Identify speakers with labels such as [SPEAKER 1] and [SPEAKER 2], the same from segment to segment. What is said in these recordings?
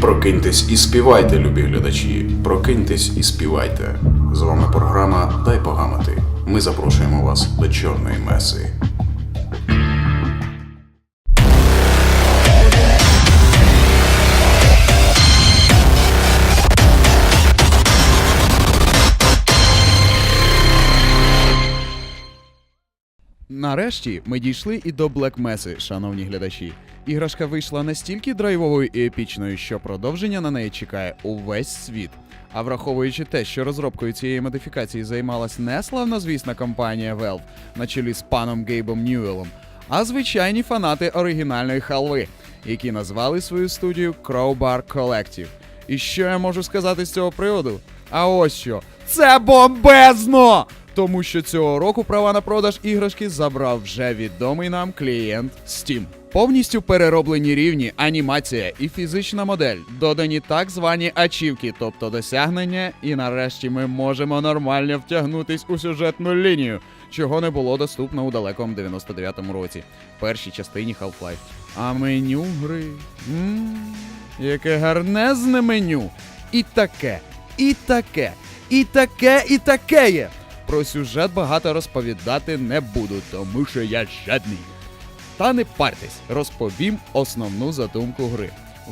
[SPEAKER 1] Прокиньтесь і співайте, любі глядачі. Прокиньтесь і співайте. З вами програма Дай погамати. Ми запрошуємо вас до чорної меси.
[SPEAKER 2] Нарешті ми дійшли і до Black Mesa, шановні глядачі. Іграшка вийшла настільки драйвовою і епічною, що продовження на неї чекає увесь світ. А враховуючи те, що розробкою цієї модифікації займалась не славнозвісна компанія Valve на чолі з паном Гейбом Ньюелом, а звичайні фанати оригінальної халви, які назвали свою студію Crowbar Collective. І що я можу сказати з цього приводу? А ось що. Це бомбезно! Тому що цього року права на продаж іграшки забрав вже відомий нам клієнт Steam. Повністю перероблені рівні, анімація і фізична модель, додані так звані ачівки, тобто досягнення, і нарешті ми можемо нормально втягнутись у сюжетну лінію, чого не було доступно у далекому 99-му році, першій частині Half-Life. А меню гри. м яке гарнезне меню. І таке, і таке, і таке, і таке є. Про сюжет багато розповідати не буду, тому що я жадний. Та не партесь, розповім основну задумку гри.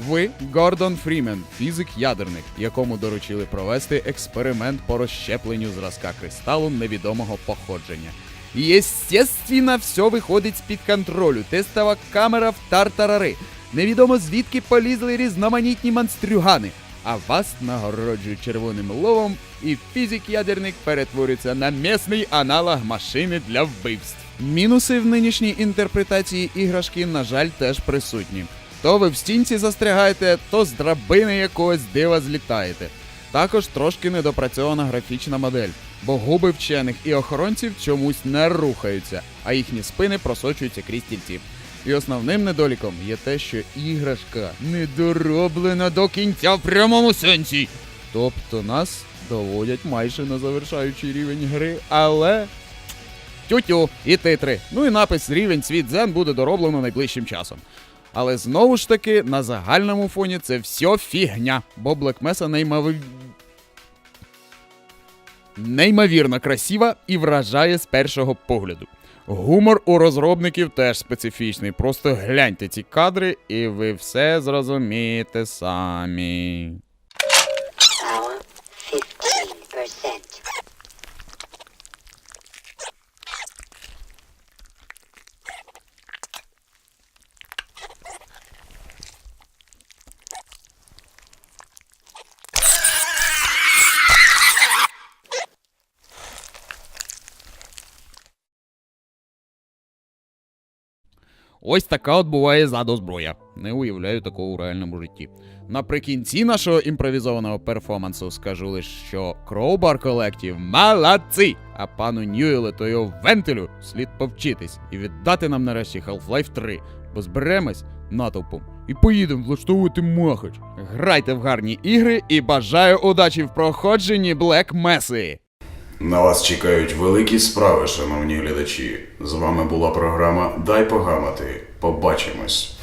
[SPEAKER 2] Ви Гордон Фрімен, фізик-ядерник, якому доручили провести експеримент по розщепленню зразка кристалу невідомого походження. Єстественно, все виходить з-під контролю. Тестова камера в тартарари. Невідомо звідки полізли різноманітні монстрюгани. А вас нагороджують червоним ловом, і фізик-ядерник перетворюється на місний аналог машини для вбивств. Мінуси в нинішній інтерпретації іграшки, на жаль, теж присутні. То ви в стінці застрягаєте, то з драбини якогось дива злітаєте. Також трошки недопрацьована графічна модель, бо губи вчених і охоронців чомусь не рухаються, а їхні спини просочуються крізь стільці. І основним недоліком є те, що іграшка недороблена до кінця в прямому сенсі. Тобто нас доводять майже на завершаючий рівень гри, але. Тю-тю, і титри. Ну і напис рівень світ Зен буде дороблено найближчим часом. Але знову ж таки, на загальному фоні це все фігня, бо Black Mesa неймовир... неймовірно красива і вражає з першого погляду. Гумор у розробників теж специфічний. Просто гляньте ці кадри, і ви все зрозумієте самі. Ось така от буває ззаду зброя. Не уявляю такого у реальному житті. Наприкінці нашого імпровізованого перформансу скажу лише, що Crowbar Collective молодці! А пану Ньюелу та його вентилю слід повчитись і віддати нам нарешті Half-Life 3, бо зберемось натовпом і поїдемо влаштовувати махач. Грайте в гарні ігри і бажаю удачі в проходженні Black Mesa!
[SPEAKER 1] На вас чекають великі справи, шановні глядачі. З вами була програма Дай погамати. Побачимось.